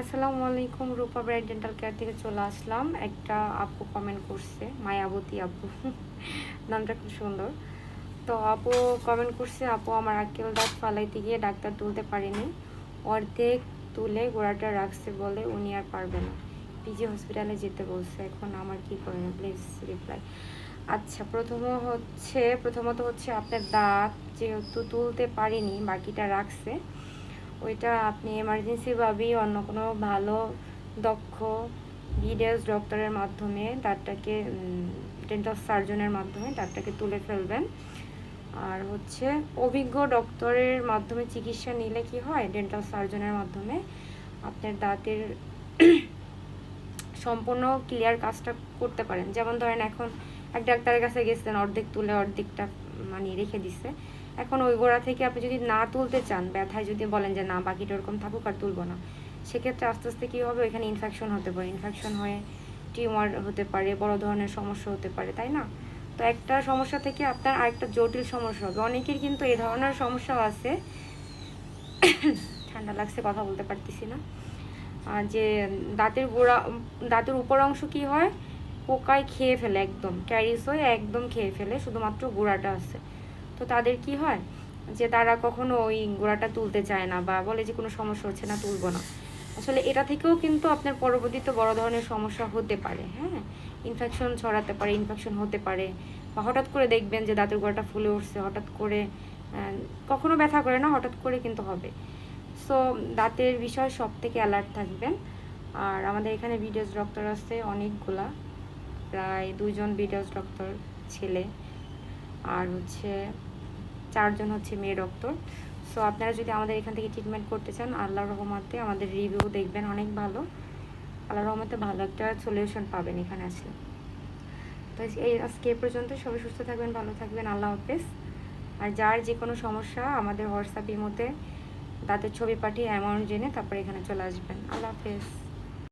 আসসালামু আলাইকুম, রূপা bright dental care থেকে চলে আসলাম। একটা আপু কমেন্ট করছে, মায়াবতী আপু। নামটা খুব সুন্দর। তো আপু কমেন্ট করছে, আপু, আমার আক্কেল দাঁত ফালাইতে গিয়ে ডাক্তার তুলতে পারেনি। অর্ধেক তুলে গোড়াটা রাখছে বলে উনি আর পারবে না। পিজি হসপিটালে যেতে বলছে। এখন আমার কি করণীয় প্লিজ রিপ্লাই আচ্ছা প্রথম হচ্ছে, প্রথমত হচ্ছে আপনার দাঁত যেহেতু তুলতে পারেনি, বাকিটা রাখছে। ওইটা আপনি এমার্জেন্সিভাবেই অন্য কোনো ভালো, দক্ষ বিডেস ডক্টরের মাধ্যমে দাঁতটাকে ডেন্টাল সার্জনের মাধ্যমে দাঁতটাকে তুলে ফেলবেন। আর হচ্ছে অভিজ্ঞ ডক্টরের মাধ্যমে চিকিৎসা নিলে কি হয়? ডেন্টাল সার্জনের মাধ্যমে আপনার দাঁতের সম্পূর্ণ ক্লিয়ার কাজটা করতে পারেন। যেমন ধরেন এখন এক ডাক্তারের কাছে গেছেন অর্ধেক তুলে অর্ধেকটা মানে রেখে দিছে। এখন ওই গোড়া থেকে আপনি যদি না তুলতে চান, ব্যথায় যদি বলেন যে না, বাকিটা ওরকম থাকুক আর তুলবো না, সেক্ষেত্রে আস্তে আস্তে কী হবে? ওইখানে ইনফেকশন হতে পারে। ইনফেকশন হয়ে টিউমার হতে পারে, বড় ধরনের সমস্যা হতে পারে, তাই না? তো একটা সমস্যা থেকে আপনার আরেকটা জটিল সমস্যা হবে। অনেকের কিন্তু এই ধরনের সমস্যাও আছে। ঠান্ডা লাগছে, কথা বলতে পারতেছি না। যে দাঁতের গোড়া, দাঁতের উপর অংশ কি হয়? পোকায় খেয়ে ফেলে, একদম। ক্যারিস হয়ে একদম খেয়ে ফেলে, শুধুমাত্র গোড়াটা আছে। তো তাদের কি হয়? যে তারা কখনো ওই গোড়াটা তুলতে চায় না বা বলে যে কোনো সমস্যা হচ্ছে না, তুলবো না। আসলে এটা থেকেও কিন্তু আপনার পরবর্তীতে বড় ধরনের সমস্যা হতে পারে হ্যাঁ? ইনফেকশন ছড়াতে পারে ইনফেকশন হতে পারে। বা হঠাৎ করে দেখবেন যে দাঁতের গোড়াটা ফুলে উঠছে, হঠাৎ করে কখনো ব্যথা করে না, হঠাৎ করে কিন্তু হবে। সো দাঁতের বিষয়ে সব থেকে অ্যালার্ট থাকবেন। আর আমাদের এখানে বিডিএস ডক্টর আছে অনেকগুলা, প্রায় দুজন বিডিএস ডক্টর ছেলে। আর হচ্ছে চারজন হচ্ছে মেয়ে ডক্টর সো আপনারা যদি আমাদের এখান থেকে ট্রিটমেন্ট করতে চান আল্লাহর রহমতে আমাদের রিভিউ দেখবেন, অনেক ভালো। আল্লাহর রহমতে ভালো একটা সলিউশন পাবেন এখানে আসলে। তো এই আজকে পর্যন্ত, সবাই সুস্থ থাকবেন, ভালো থাকবেন, আল্লাহ হাফেজ। আর যার যে কোনো সমস্যা, আমাদের হোয়াটসঅ্যাপের মধ্যে তাদের ছবি পাঠিয়ে অ্যামাউন্ট জেনে তারপরে এখানে চলে আসবেন। আল্লাহ হাফেজ।